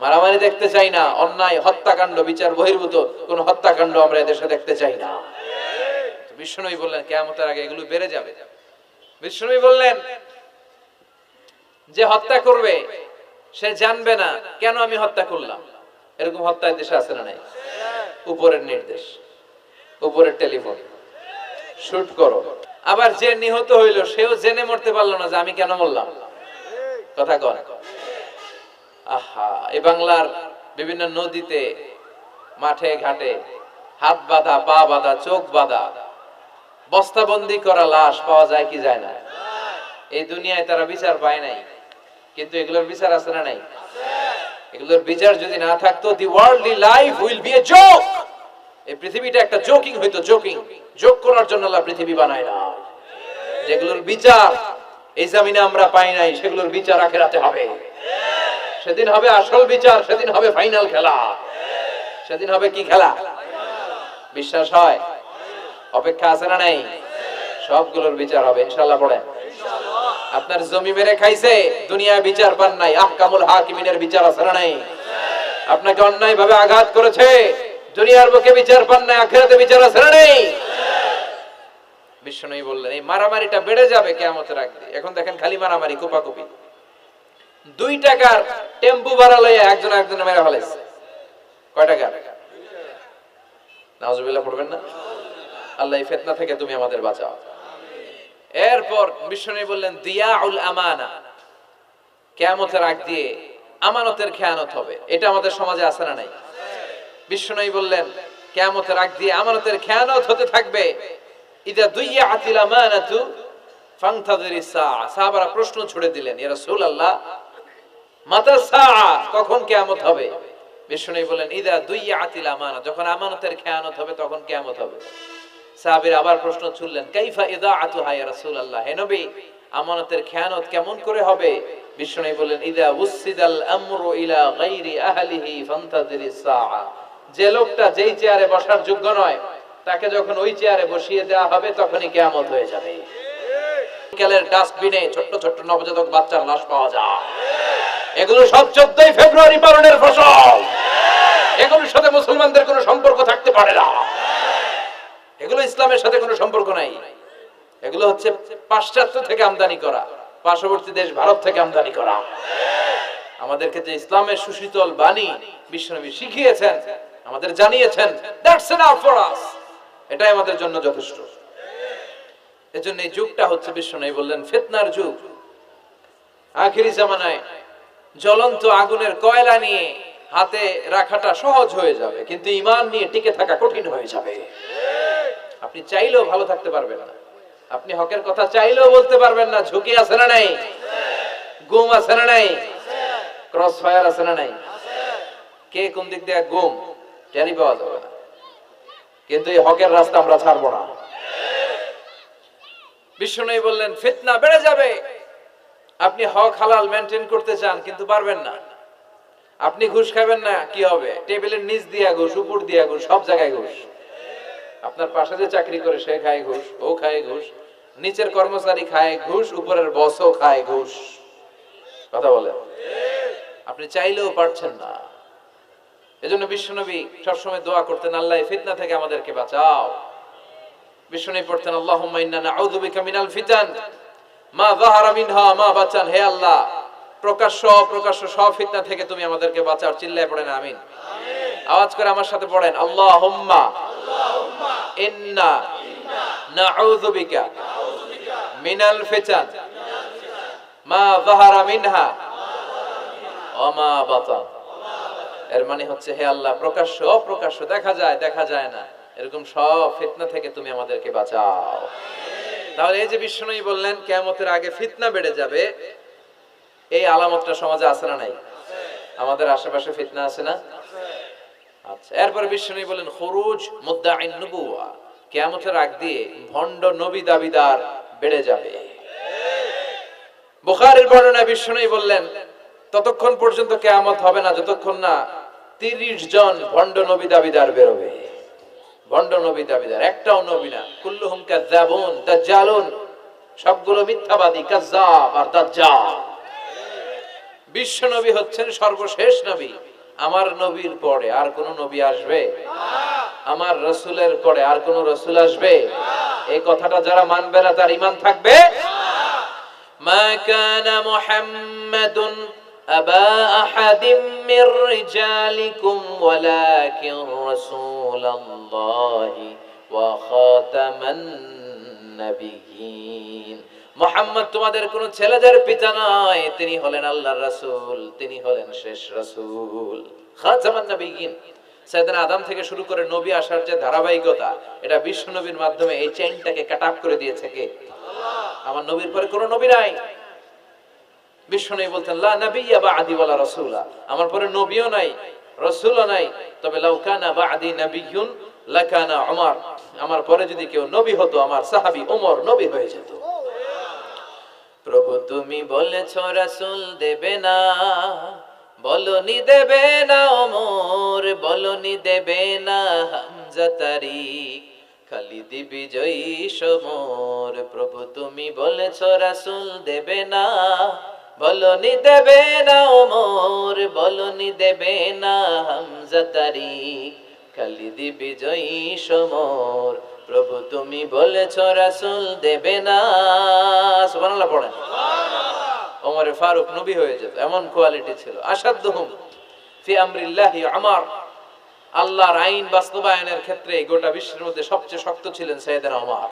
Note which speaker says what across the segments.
Speaker 1: মারামারি দেখতে চাই না, অন্যায়, হত্যাকাণ্ড, বিচার, বহির্ভূত, কোন হত্যাকাণ্ড আমরা এদেশে দেখতে চাই না। তো বললেন, কেয়ামতের আগে এগুলো বেড়ে যাবে। বিষ্ণুনবী বললেন, যে হত্যা করবে, সে জানবে না কেন আমি হত্যা করলাম। এরকম হত্যা দেশে আছে না নাই? উপরের নির্দেশ, উপরের টেলিফোন। শুট করো। আবার যে নিহত হইল, সেও জেনে মরতে পারল না যে আমি কেন মরলাম। কথা কন। আহা, এ বাংলার বিভিন্ন নদীতে, মাঠে, ঘাটে হাত বাঁধা, পা বাঁধা, চোখ বাঁধা, বস্তাবন্দি করা লাশ পাওয়া যায় কি যায় না? এই দুনিয়ায় তারা বিচার পায় নাই, কিন্তু এগুলোর বিচার আছে না নাই? এগুলোর বিচার যদি না থাকতো the worldly life will be a joke এই পৃথিবীটা একটা জোকিং হইতো জোকিং জোক করার জন্য আল্লাহ পৃথিবী বানায় না যেগুলোর বিচার এই জামিনে আমরা পাই নাই, সেগুলোর বিচার আখেরাতে হবে। সেদিন হবে আসল বিচার, সেদিন হবে ফাইনাল খেলা। সেদিন হবে কি খেলা? বিশ্বাস হয়? অপেক্ষা আছে না নাই? সবগুলোর বিচার হবে ইনশাল্লাহ পড়েন। আপনার জমি মেরে খাইছে দুনিয়া বিচার পান নাই। আহকামুল হাকিমিনের বিচার আছে না নাই? আপনাকে অন্যায় ভাবে আঘাত করেছে, দুনিয়ার বুকে বিচার পান নাই, আখেরাতে বিচার আছে না নাই? বিষ্ণু বললেন, এই মারামারিটা বেড়ে যাবে কেয়ামতের আগে। এখন দেখেন খালি মারামারি, কোপাকুপি। দুই টাকার টেম্পু ভাড়া লইয়া একজন একজন মেরে ফেলাইছে। কয় টাকা নাউজুবিল্লাহ, পড়বেন না? আল্লাহ এই ফেতনা থেকে তুমি আমাদের বাঁচাও। এরপর বিষ্ণু বললেন, দিয়াউল আমানা। কেয়ামতের আগ দিয়ে আমানতের খেয়ানত হবে। এটা আমাদের সমাজে আছে না নাই? বিষ্ণু বললেন, কেয়ামতের আগ দিয়ে আমানতের খেয়ানত হতে থাকবে। ইদা দুইয়া আতিল আমানাতু ফাংতাদির সাহাবারা প্রশ্ন ছুড়ে দিলেন, ইয়া রাসূলুল্লাহ কখন কিয়ামত হবে। বিষ্ণু বললেন, ইদা দুইয়া আতিল আমানা যখন আমানতের খেয়ানত হবে, তখন কিয়ামত হবে। সাহাবীর আবার প্রশ্ন ছুড়লেন, কাইফা ইদা আতুহা ইয়া রাসূলুল্লাহ? হে নবী, আমানতের খেয়ানত কেমন করে হবে? বিষ্ণু বললেন, ইদা উসিদাল আমরু ইলা গায়রি আহলিহি সাআ। যে লোকটা যেই চেয়ারে বসার যোগ্য নয়, তাকে যখন ওই চেয়ারে বসিয়ে দেওয়া হবে, তখনই কেয়ামত হয়ে যাবে। বিকেলের ডাস্টবিনে ছোট্ট ছোট্ট নবজাতক বাচ্চার লাশ পাওয়া যায়। এগুলো সব চোদ্দই ফেব্রুয়ারি পালনের ফসল। এগুলোর সাথে মুসলমানদের কোনো সম্পর্ক থাকতে পারে না। এগুলো ইসলামের সাথে কোনো সম্পর্ক নাই। এগুলো হচ্ছে পাশ্চাত্য থেকে আমদানি করা। পার্শ্ববর্তী দেশ ভারত থেকে আমদানি করা। আমাদেরকে যে ইসলামের সুশীতল বাণী বিশ্বনবী শিখিয়েছেন, আমাদের জানিয়েছেন দ্যাটস এনাফ ফর আস এটাই আমাদের জন্য যথেষ্ট। এজন্য এই যুগটা হচ্ছে বিশ্বনবী বললেন, ফিতনার যুগ। আখিরি জামানায় জ্বলন্ত আগুনের কয়লা নিয়ে হাতে রাখাটা সহজ হয়ে যাবে, কিন্তু ইমান নিয়ে টিকে থাকা কঠিন হয়ে যাবে। আপনি চাইলেও ভালো থাকতে পারবেন না। আপনি হকের কথা চাইলেও বলতে পারবেন না, ঝুঁকি আছে না নাই? গুম আছে না নাই? ক্রস ফায়ার আছে না নাই? কে কোন দিক দিয়ে গুম? টেরি পাওয়া যাবে না। কিন্তু এই হকের রাস্তা আমরা ছাড়বো না। বিষ্ণু বললেন, ফিতনা বেড়ে যাবে। আপনি হক হালাল মেনটেন করতে চান, কিন্তু পারবেন না। আপনি ঘুষ খাবেন না, কি হবে? টেবিলের নিচ দিয়া ঘুষ, উপর দিয়া ঘুষ, সব জায়গায় ঘুষ। আপনার পাশে যে চাকরি করে, সে খায় ঘুষ, ও খায় ঘুষ। নিচের কর্মচারী খায় ঘুষ, উপরের বসও খায় ঘুষ। কথা বলে আপনি চাইলেও পারছেন না। এজন্য বিশ্বনবী সবসময় দোয়া করতেন, আল্লাহ ফিতনা থেকে আমাদেরকে বাঁচাও। বিশ্বনবী পড়তেন বিকা মিনাল ফিতান। মা যাহারা মিনহা, মা বাঁচান, হে আল্লাহ। প্রকাশ্য, অপ্রকাশ্য সব ফিতনা থেকে তুমি আমাদেরকে বাঁচাও, চিল্লায় পড়েন, আমিন। আওয়াজ করে আমার সাথে পড়েন, আল্লাহুম্মা। ইন্না নাউযু বিকা মিনাল ফিতান। মা যাহারা মিনহা ওয়া মা বাতান এর মানে হচ্ছে, হে আল্লাহ, প্রকাশ্য, অপ্রকাশ্য, দেখা যায় দেখা যায় না। এরকম সব ফিতনা থেকে তুমি আমাদেরকে বাঁচাও। তাহলে এই যে বিষ্ণুই বললেন, কেয়ামতের আগে ফিতনা বেড়ে যাবে, এই আলামতটা সমাজে আছে না নাই? আমাদের আশেপাশে ফিতনা আছে না? আচ্ছা এরপর বিষ্ণুই বলেন খরুজ মুদ্দাইন নবুয়া কেয়ামতের আগ দিয়ে ভণ্ড নবী দাবিদার বেড়ে যাবে। বুখারের বর্ণনায় বিষ্ণুই বললেন, ততক্ষণ পর্যন্ত কেয়ামত হবে না, যতক্ষণ না তিরিশ জন ভণ্ড নবী দাবিদার বেরোবে। ভণ্ড নবী দাবিদার, একটাও নবী না। কুল্লুহুম কাজ্জাবুন, দাজ্জালুন। সবগুলো মিথ্যাবাদী, কাজ্জাব আর দাজ্জাল। বিশ্ব নবী হচ্ছেন সর্বশেষ নবী। আমার নবীর পরে আর কোন নবী আসবে? আমার রসুলের পরে আর কোন রসুল আসবে? এই কথাটা যারা মানবে না, তার ইমান থাকবে? মা কানা মুহাম্মাদুন أبا أحد من رجالكم ولكن رسول الله وخاتم النبيين মোহাম্মদ তোমাদের কোন ছেলেদের পিতা নয় তিনি হলেন আল্লাহর রাসূল তিনি হলেন শেষ রাসূল খাতামান নবিয়িন সাইয়েদনা আদম থেকে শুরু করে নবী আসার যে ধারাবাহিকতা এটা বিশ্ব নবীর মাধ্যমে এই চেইনটাকে কাট আপ করে দিয়েছে কে আমার নবীর পরে কোনো নবী নাই নবী বলতেন, লা নবিয়্যা বা'দি ওয়ালা রাসূলা। আমার পরে নবীও নাই নাই। তবে লাউ কানা বা'দি নবিয়্যুন লাকানা আমার পরে যদি কেউ নবী হতো, আমার নবী হয়ে যেত। প্রভু তুমি বলেছ, রাসূল দেবে না। বলনি দেবে না ওমর বলনি দেবে না হামজা তারিক। খালিদি বিজয়ী সমর। প্রভু তুমি বলেছ, রাসূল দেবে না। বলনি দেবে না ওমর বলনি দেবে না হামজা তারিক খালিদি বিজয়ী সমর। প্রভু তুমি বলেছ রাসূল দেবে না। সুবহানাল্লাহ পড়েন। ওমরে ফারুক নবী হয়ে যেত এমন কোয়ালিটি ছিল। আসাদুহুম ফি আমরিল্লাহি আমার। আল্লাহর আইন বাস্তবায়নের ক্ষেত্রে গোটা বিশ্বের মধ্যে সবচেয়ে শক্ত ছিলেন সৈয়দনা ওমর।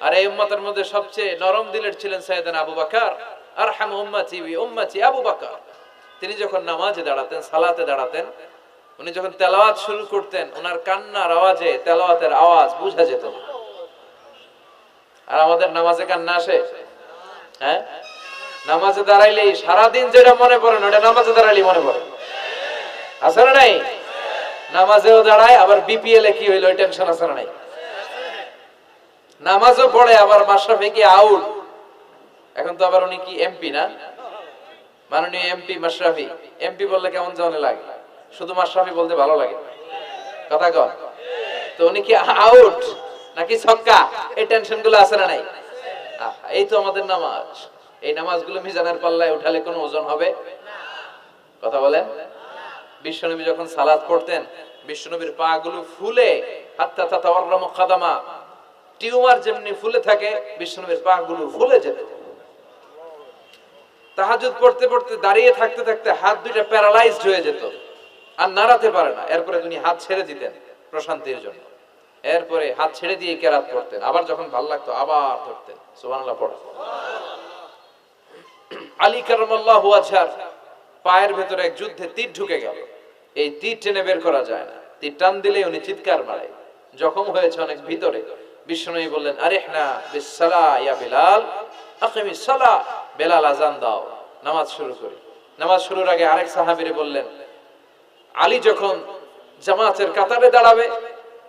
Speaker 1: আর এই উম্মতের মধ্যে সবচেয়ে নরম দিলের ছিলেন সৈয়দনা আবু বকর। আরহাম উম্মতি উম্মতি আবু বকর। তিনি যখন নামাজে দাঁড়াতেন, সালাতে দাঁড়াতেন, উনি যখন তেলাওয়াত শুরু করতেন ওনার কান্নার আওয়াজে তেলাওয়াতের আওয়াজ বোঝা যেত আর আমাদের নামাজে কান্না আসে? হ্যাঁ? নামাজে দাঁড়াইলেই সারাদিন যেটা মনে পড়ে ওটা নামাজে দাঁড়াইলে মনে পড়ে। আছে না নাই? নামাজেও দাঁড়ায়, আবার বিপিএল এ কি হইল টেনশন আছে না নাই? নামাজও পড়ে, আবার মাশরাফি কি আউট এখন তো আবার উনি কি এমপি না? মাননীয় এমপি মাশরাফি। এমপি বললে কেমন যেন লাগে? শুধু মাশরাফি বলতে ভালো লাগে। কথা কন। তো উনি কি আউট নাকি ছক্কা? এই টেনশনগুলো আছে না নাই? এই তো আমাদের নামাজ। এই নামাজগুলো মিজানের পাল্লায় উঠালে কোনো ওজন হবে? কথা বলেন। বিশ্বনবী যখন সালাত পড়তেন, বিশ্বনবীর পা গুলো ফুলে, হাত্তা তাতা অর্রম খাদামা। টিউমার যেমনি ফুলে থাকে, বিশ্বনবীর পা গুলো ফুলে যেত তাহাজুদ পড়তে পড়তে, দাঁড়িয়ে থাকতে থাকতে হাত দুইটা প্যারালাইজড হয়ে যেত। আর নাড়াতে পারে না। এরপরে তিনি হাত ছেড়ে দিতেন প্রশান্তির জন্য। এরপরে হাত ছেড়ে দিয়ে কেরাত করতেন। আবার যখন ভালো লাগতো, আবার ধরতেন। সুবহানাল্লাহ, পড়া। আলী কারামাল্লাহু আজহার পায়ের ভেতরে এক যুদ্ধে তীর ঢুকে গেল। এই তীর টেনে বের করা যায় না। তীর টান দিলে উনি চিৎকার মারে। জখম হয়েছে অনেক ভিতরে। বিশ্বনবী বললেন আরে না বিসালা ইয়া বিলাল আকিমিস সালা বেলাল আজান দাও, নামাজ শুরু করি। নামাজ শুরুর আগে আরেক সাহাবীরে বললেন, আলী যখন জামাতের কাতারে দাঁড়াবে,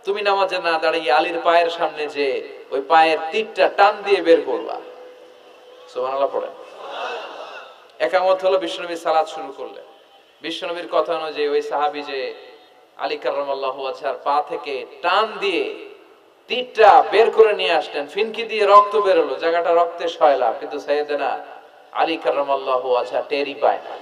Speaker 1: তুমি নামাজে না দাঁড়িয়ে আলীর পায়ের সামনে যে ওই পায়ের তীরটা টান দিয়ে বের করবা। সুবহানাল্লাহ পড়েন। একামত হলো বিশ্বনবী সালাত শুরু করলেন। বিশ্বনবীর কথা অনুযায়ী ওই সাহাবী যে আলী কার্লাহ পা থেকে টান দিয়ে তীরটা বের করে নিয়ে আসলেন। ফিনকি দিয়ে রক্ত বেরোলো। জায়গাটা রক্তে শয়লা কিন্তু সাইদেনা আলী কার্লাহ আছে টেরি পায় না।